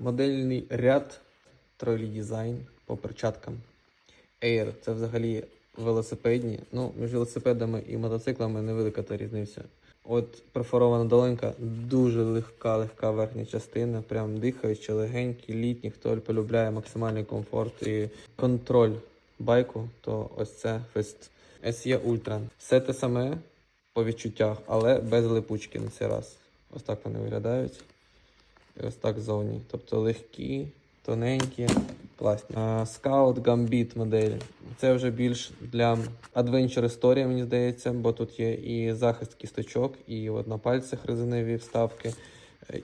Модельний ряд Trolley Design по перчаткам. Air це взагалі велосипедні. Ну, між велосипедами і мотоциклами невелика та різниця. От перфорована долонька, дуже легка, легка верхня частина, прям дихаюча, легенькі, літні. Хто полюбляє максимальний комфорт і контроль байку, то ось це Fest SE Ultra. Все те саме по відчуттях, але без липучки на цей раз. Ось так вони виглядають. Ось так ззовні. Тобто легкі, тоненькі, класні. Scout Gambit модель. Це вже більш для Adventure історія, мені здається, бо тут є і захист кісточок, і от на пальцях резинові вставки.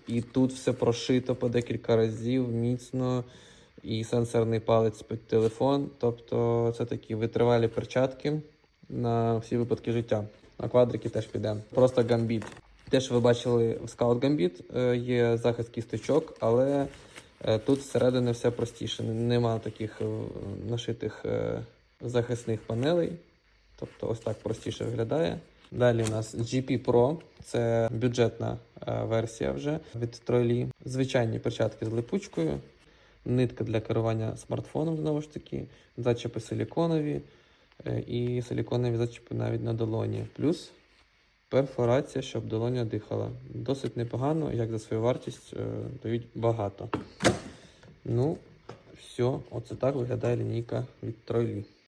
І тут все прошито по декілька разів, міцно, і сенсорний палець під телефон. Тобто це такі витривалі перчатки на всі випадки життя. На квадрики теж піде. Просто гамбіт. Те, що ви бачили в Scout Gambit, е, є захист кісточок, але е, тут всередині все простіше. Нема таких е, нашитих захисних панелей. Тобто ось так простіше виглядає. Далі у нас GP Pro, це бюджетна версія вже від Trolley. Звичайні перчатки з липучкою, нитка для керування смартфоном, знову ж таки, зачіпи силіконові і силіконові зачіпи навіть на долоні. Плюс перфорація, щоб долоня дихала. Досить непогано, як за свою вартість е, дають багато. Ну, все, оце так виглядає лінійка від Trolley.